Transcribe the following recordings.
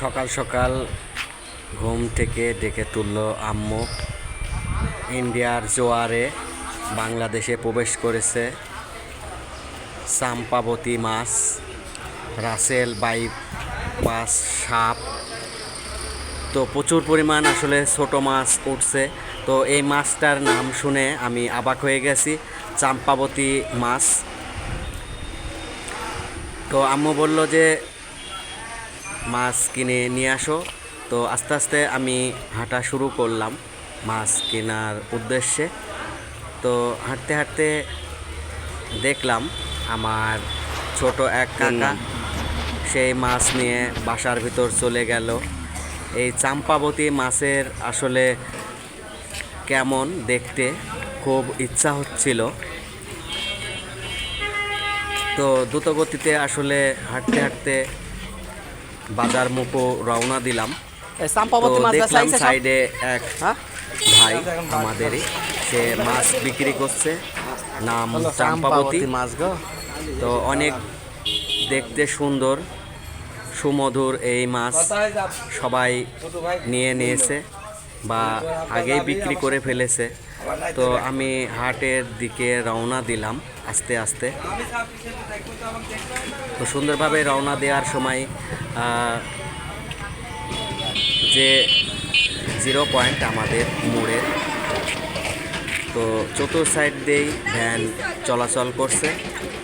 সকাল সকাল ঘুম থেকে ডেকে তুলল আম্মু। ইন্ডিয়ার জোয়ারে বাংলাদেশে প্রবেশ করেছে। চাম্পাবতী মাছ, রাসেল বাইপাস সাপ। তো প্রচুর পরিমাণ আসলে ছোট মাছ উঠছে। তো এই মাছটার নাম শুনে আমি অবাক হয়ে গেছি। চাম্পাবতী মাছ। তো আম্মু বলল যে মাছ কিনে নিয়ে আসো। তো আস্তে আস্তে আমি হাঁটা শুরু করলাম মাছ কেনার উদ্দেশ্যে। তো হাঁটতে হাঁটতে দেখলাম আমার ছোট এক কাকা সেই মাছ নিয়ে বাসার ভিতর চলে গেল। এই চাম্পাবতী মাছের আসলে কেমন দেখতে? খুব ইচ্ছা হচ্ছিল। তো দ্রুতগতিতে আসলে হাঁটতে হাঁটতে বাজার মুখো রওনা দিলাম। দেখলাম সাইডে এক হ্যাঁ? ভাই আমাদেরই সে মাছ বিক্রি করছে নাম চাম্পাবতী মাছ গো। তো অনেক দেখতে সুন্দর সুমধুর এই মাছ সবাই নিয়ে নিয়েছে বা আগেই বিক্রি করে ফেলেছে। তো আমি হাটের দিকে রওনা দিলাম আস্তে আস্তে। তো সুন্দরভাবে রওনা দেওয়ার সময় যে জিরো পয়েন্ট আমাদের মোড়ের তো চতুর সাইড দিয়েই ভ্যান চলাচল করছে।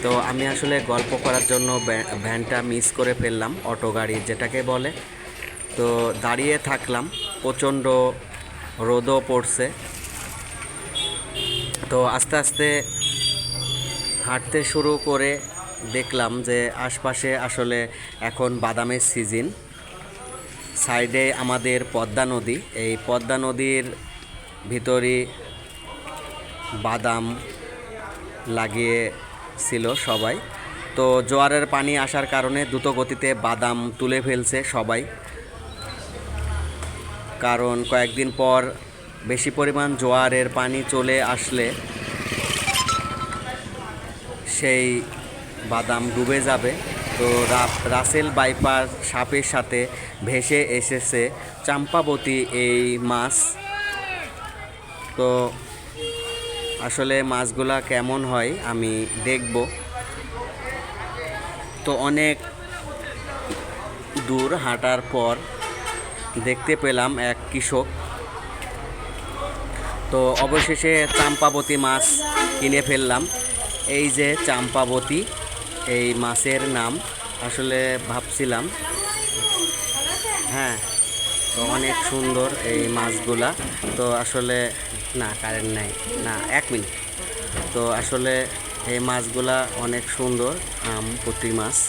তো আমি আসলে গল্প করার জন্য ভ্যানটা মিস করে ফেললাম, অটো গাড়ি যেটাকে বলে। তো দাঁড়িয়ে থাকলাম, প্রচণ্ড রোদও পড়ছে। তো আস্তে আস্তে হাঁটতে শুরু করে দেখলাম যে আশপাশে আসলে এখন বাদামের সিজন। সাইডে আমাদের পদ্মা নদী। এই পদ্মা নদীর ভিতরই বাদাম লাগিয়েছিল সবাই। তো জোয়ারের পানি আসার কারণে দ্রুত গতিতে বাদাম তুলে ফেলছে সবাই। কারণ কয়েকদিন পর বেশি পরিমাণ জোয়ারের পানি চলে আসলে সেই বাদাম ডুবে যাবে। তো রাসেল বাইপার সাপের সাথে ভেসে এসেছে চাম্পাবতী এই মাছ। তো আসলে মাছগুলা কেমন হয় আমি দেখব। তো অনেক দূর হাঁটার পর দেখতে পেলাম এক কৃষক। তো অবশেষে চাম্পাবতী মাছ কিনে ফেললাম। এই যে চাম্পাবতী, এই মাছের নাম আসলে ভাবছিলাম। হ্যাঁ তো অনেক সুন্দর এই মাছগুলা। তো আসলে না কারেন্ট নাই। না, এক মিনিট। তো আসলে এই মাছগুলা অনেক সুন্দর, আম, পুঁটি মাছ।